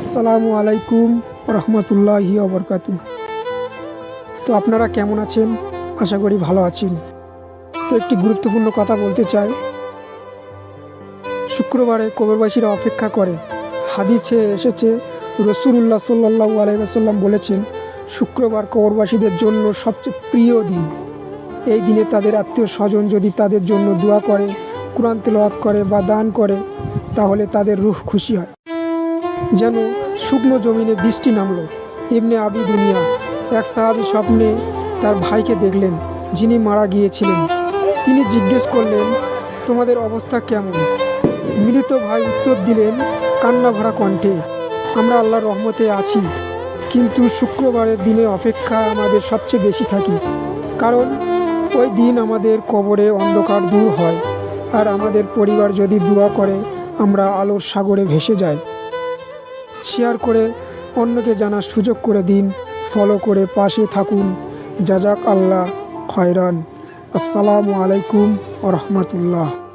আসসালামু আলাইকুম রহমতুল্লাহি অবরকাতু তো আপনারা কেমন আছেন? আশা করি ভালো আছেন। তো একটি গুরুত্বপূর্ণ কথা বলতে চাই। শুক্রবারে কবরবাসীরা অপেক্ষা করে। হাদিছে এসেছে রসুল্লাহ সাল্লাহ আলাইসাল্লাম বলেছেন, শুক্রবার কবরবাসীদের জন্য সবচেয়ে প্রিয় দিন। এই দিনে তাদের আত্মীয় স্বজন যদি তাদের জন্য দোয়া করে, কোরআন তেলাওয়াত করে বা দান করে, তাহলে তাদের রুহ খুশি হয়। যেন শুকনো জমিনে বৃষ্টি নামলো। এমনি আবি দুনিয়া এক সাহাবি স্বপ্নে তার ভাইকে দেখলেন, যিনি মারা গিয়েছিলেন। তিনি জিজ্ঞেস করলেন, তোমাদের অবস্থা কেমন? মৃত ভাই উত্তর দিলেন, কান্না ভরা কণ্ঠে। আমরা আল্লাহর রহমতে আছি। কিন্তু শুক্রবারের দিনে অপেক্ষা আমাদের সবচেয়ে বেশি থাকি। কারণ ওই দিন আমাদের কবরে অন্ধকার দূর হয়। আর আমাদের পরিবার যদি দোয়া করে, আমরা আলোর সাগরে ভেসে যাই। শেয়ার করে অন্যকে জানার সুযোগ করে দিন। ফলো করে পাশে থাকুন। জাজাক আল্লাহ খয়রান। আসসালামু আলাইকুম রহমতুল্লাহ।